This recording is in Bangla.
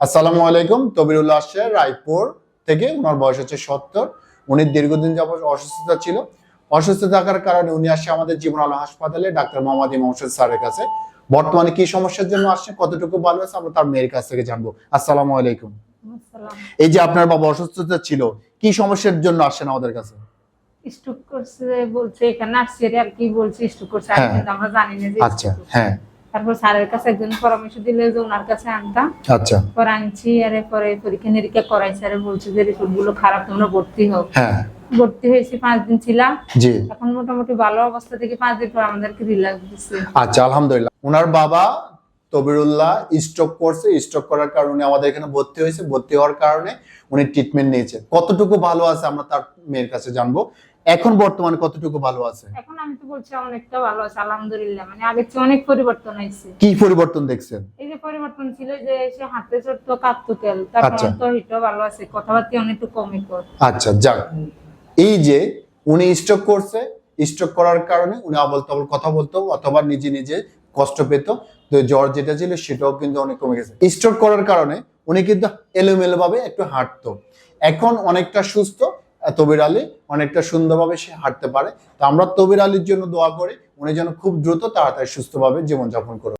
আসসালামু আলাইকুম তবিরুল্লাহ আসছে রায়পুর থেকে। ওনার বয়স হচ্ছে সত্তর। উনি দীর্ঘদিন যাবত অসুস্থতা ছিল। অসুস্থ থাকার কারণে উনি আসছে আমাদের জীবন আলো হাসপাতালে ডাক্তার মোহাম্মদ ইমাম হোসেন স্যারের কাছে। বর্তমানে কি সমস্যার জন্য আসছে কতটুকু ভালো আছে আমরা তার মেয়ের কাছ থেকে জানব। আসসালামু আলাইকুম। এই যে আপনার বাবা অসুস্থতা ছিল কি সমস্যার জন্য আসছেন আমাদের কাছে? স্ট্রোক করছে বলছে এখানে আসছে আর কি বলছে স্ট্রোক করছে হ্যাঁ। আমরা জানি না যে আচ্ছা হ্যাঁ। তারপর স্যারের কাছে একজন পরামর্শ দিলে যে ওনার কাছে আনতাম। আচ্ছা। পরে আনছি আর পরে পরীক্ষা নিরীক্ষা করাই স্যার বলছে যে রিপোর্টগুলো খারাপ তোমরা ভর্তি হোক হ্যাঁ। ভর্তি হয়েছি পাঁচ দিন ছিলাম। জি। এখন মোটামুটি ভালো অবস্থা থেকে পাঁচ দিন পর আমাদেরকে রিল্যাক্স দিচ্ছে আচ্ছা আলহামদুলিল্লাহ। ওনার বাবা তবিরুল্লাহ স্ট্রোক করছে স্ট্রোক করার কারণে আমাদের এখানে ভর্তি হয়েছে ভর্তি হওয়ার কারণে উনি ট্রিটমেন্ট নিয়েছে। কতটুকু ভালো আছে আমরা তার মেয়ের কাছে জানব। এখন বর্তমানে কতটুকু ভালো আছে? এখন আমি তো বলছি অনেকটা ভালো আছে আলহামদুলিল্লাহ। মানে আগের চেয়ে অনেক পরিবর্তন হয়েছে। কি পরিবর্তন দেখছেন? এই যে পরিবর্তন ছিল যে সে হাতে চড়তো কাঁপতো তেল তারপর আচ্ছা। তো হিটও ভালো আছে কথাবার্তা অনেকটু কমই কর আচ্ছা যাক। এই যে উনি স্ট্রোক করছে স্ট্রোক করার কারণে উনি আবল তাবল কথা বলতো অথবা নিজে নিজে কষ্ট পেত। তো জ্বর যেটা ছিল সেটাও কিন্তু অনেক কমে গেছে। স্ট্রোক করার কারণে উনি কিন্তু এলোমেলোভাবে একটু হাঁটতো। এখন অনেকটা সুস্থ, তবির আলী অনেকটা সুন্দরভাবে সে হাঁটতে পারে। তো আমরা তবির আলীর জন্য দোয়া করি, উনি যেন খুব দ্রুত তাড়াতাড়ি সুস্থভাবে জীবনযাপন করে